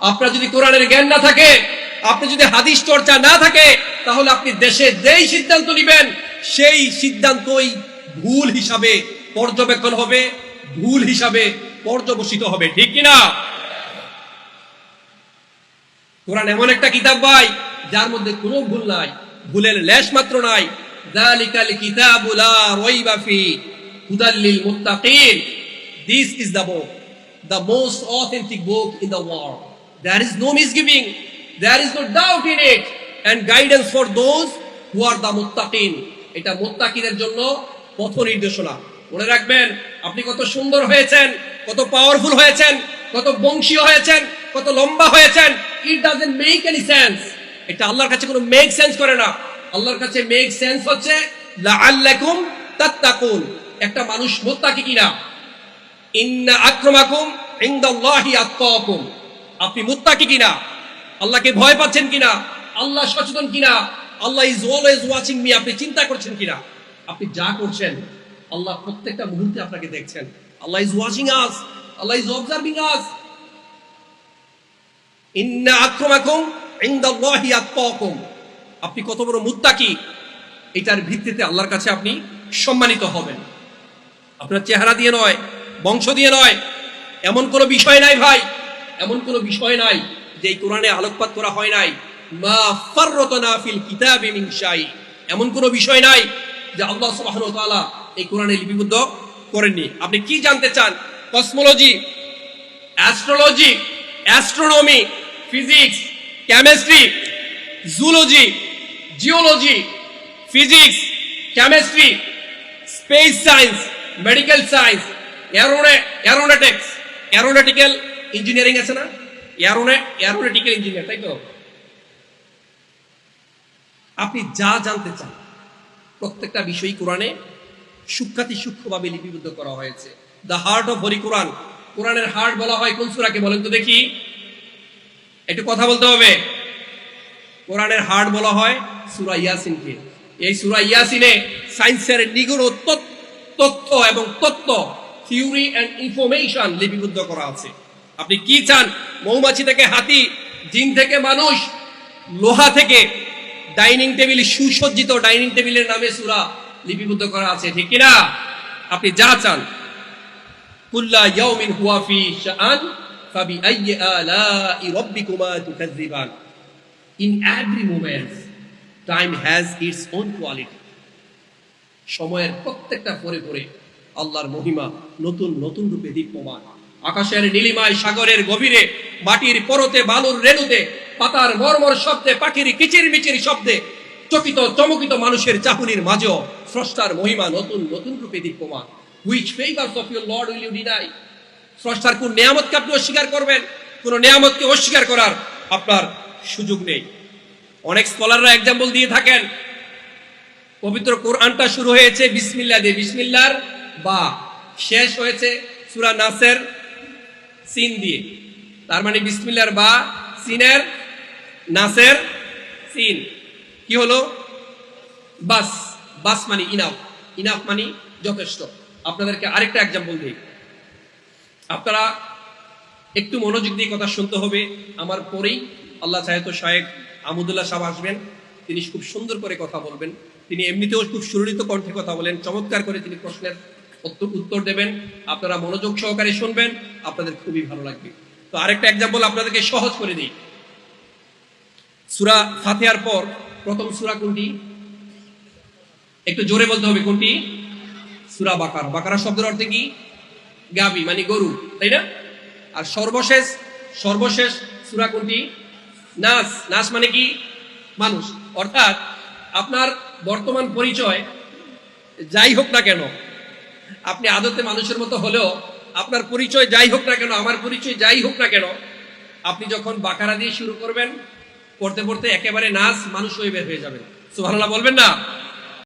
আপনার যদি কোরআনের জ্ঞান না থাকে, আপনি যদি হাদিস চর্চা না থাকে, তাহলে আপনি দেশে যেই সিদ্ধান্ত নেবেন, সেই সিদ্ধান্তই ভুল হিসাবে পর্যবেক্ষণ হবে, ভুল হিসাবে পর্যবসিত হবে, ঠিক কিনা কোরআন এমন একটা কিতাব ভাই, যার মধ্যে কোনো ভুল নাই, ভুলের লেশ মাত্র নাই। যালিকাল কিতাবু লা রাইবা ফি হুদাল লিল মুত্তাকিন। This is the book the most authentic book in the world there is no misgiving there is no doubt in it and guidance for those who are the মুত্তাকিন এটা মুত্তাকিনের জন্য পথ নির্দেশনা। মনে রাখবেন, আপনি কত সুন্দর হয়েছেন, কত পাওয়ারফুল হয়েছেন, কত বংশীয় হয়েছেন, কত লম্বা হয়েছেন। It doesn't make any sense এটা আল্লাহর কাছে কোনো মেক সেন্স করে না। আল্লাহর কাছে মেক সেন্স হচ্ছে, লাআল্লাকুম তাত্তাকুন। একটা মানুষ মুত্তাকি কিনা। ইন্না আক্রমাকুম ইনদাল্লাহি আত্তাকুম। আপনি মুত্তাকি কিনা? আল্লাহকে ভয় পাচ্ছেন কিনা? আল্লাহ সচেতন কিনা? Allah is always watching me আপনি চিন্তা করছেন কিনা? আপনি যা করছেন, আল্লাহ প্রত্যেকটা মুহূর্তে আপনাকে দেখছেন। Allah is watching us Allah is observing us ইন্না আক্রমাকুম ইনদাল্লাহি আত্তাকুম আপনি কত বড় মুত্তাকি, এটার ভিত্তিতে আল্লাহর কাছে আপনি সম্মানিত হবেন। আপনার চেহারা দিয়ে নয়, বংশ দিয়ে নয়, এমন কোনো বিষয় নাই ভাই। এমন কোনো বিষয় নাই যে কোরআনে আলোকপাত করা হয় নাই। মা ফাররাতনা ফিল কিতাবি মিন শাই। এমন কোনো বিষয় নাই যে আল্লাহ সুবহানাহু ওয়া তাআলা এই কোরআনে লিপিবদ্ধ করেননি। আপনি কি জানতে চান? Cosmology, astrology, astronomy, physics, chemistry zoology geology, physics, chemistry, space science, medical science, অ্যারোনে, aeronautics, aeronautical engineering আছে না? অ্যারোনে অ্যারোনটিক্যাল ইঞ্জিনিয়ার, তাই তো? আপনি যা জানতে চান, প্রত্যেকটা বিষয় কোরআনে সূক্ষাতি সূক্ষ্মভাবে লিপিবদ্ধ করা হয়েছে। The heart of holy Quran কোরআনের হার্ট বলা হয় কোন সুরাকে বলেন তো দেখি। একটু কথা বলতে হবে। কোরআনের হার্ট বলা হয় সুরা ইয়াসিনকে। এই সুরা ইয়াসিনে সায়েন্সের তত- তথ্য এবং তত্ত্ব থিওরি অ্যান্ড ইনফরমেশন লিপিবদ্ধ করা আছে। আপনি কি চান? মৌমাছি থেকে হাতি, জিন থেকে মানুষ, লোহা থেকে? ডাইনিং টেবিল, সুসজ্জিত ডাইনিং টেবিলের নামে সুরা লিপিবদ্ধ করা আছে, ঠিক কিনা? আপনি যা চান। সময়ের প্রত্যেকটা পরে পরে আল্লাহর মহিমা নতুন নতুন রূপে দীপ্যমান। আকাশের নীলিমায় সাগরের গভীরে, মাটির পরতে বালুর রেণুতে, পাতার মর্মর শব্দে, পাখির কিচির মিচির শব্দে, চকিত চমকিত মানুষের চাহুনির মাঝেও স্রষ্টার মহিমা নতুন নতুন রূপে দীপ্যমান। Which favours of your lord will you deny স্রষ্টার কোন নিয়ামতকে আপনি অস্বীকার করবেন? কোন নিয়ামতকে অস্বীকার করার আপনার সুযোগ নেই। অনেক স্কলাররা এক্সাম্পল দিয়ে থাকেন। পবিত্র কোরআনটা শুরু হয়েছে বিসমিল্লা দিয়ে। বিসমিল্লার বা শেষ হয়েছে সুরা নাসের। সিন দিয়ে। তার মানে বিসমিল্লার বা সিনের, নাসের সিন। কি হলো? বাস। বাস মানে ইনাফ। ইনাফ মানে যথেষ্ট। আপনাদেরকে আরেকটা এক্সাম্পল দিই। আপনারা একটু মনোযোগ দিয়ে কথা শুনতে হবে। আমার পরেই আল্লাহ চাহে তো শায়েক আমুদুল্লাহ সাহেব আসবেন। তিনি খুব সুন্দর করে কথা বলবেন। তিনি এমনিতেও খুব সুরলিত কণ্ঠে কথা বলেন। চমৎকার করে তিনি প্রশ্নের উত্তর দেবেন। আপনারা মনোযোগ সহকারে শুনবেন। আপনাদের খুবই ভালো লাগবে। তো আরেকটা এক্সাম্পল আপনাদেরকে সহজ করে দিই। সুরা ফাতিহার পর প্রথম সুরা কোনটি? একটু জোরে বলতে হবে কোনটি? সুরা বাকার। বাকারা শব্দের অর্থে কি? গাবি মানে গরু, তাই না? আর সর্বশেষ সর্বশেষ সুরা কোনটি? নাস। নাস মানে কি? মানুষ। অর্থাৎ আপনার বর্তমান পরিচয়, যাই হোক না কেন, আপনি আদতে মানুষের মতো হলেও আপনার পরিচয় যাই হোক না কেন, আমার পরিচয় যাই হোক না কেন, আপনি যখন বাকারা দিয়ে শুরু করবেন, পড়তে পড়তে একেবারে নাচ মানুষ হয়ে বের হয়ে যাবেন। সুবহানাল্লাহ বলবেন না?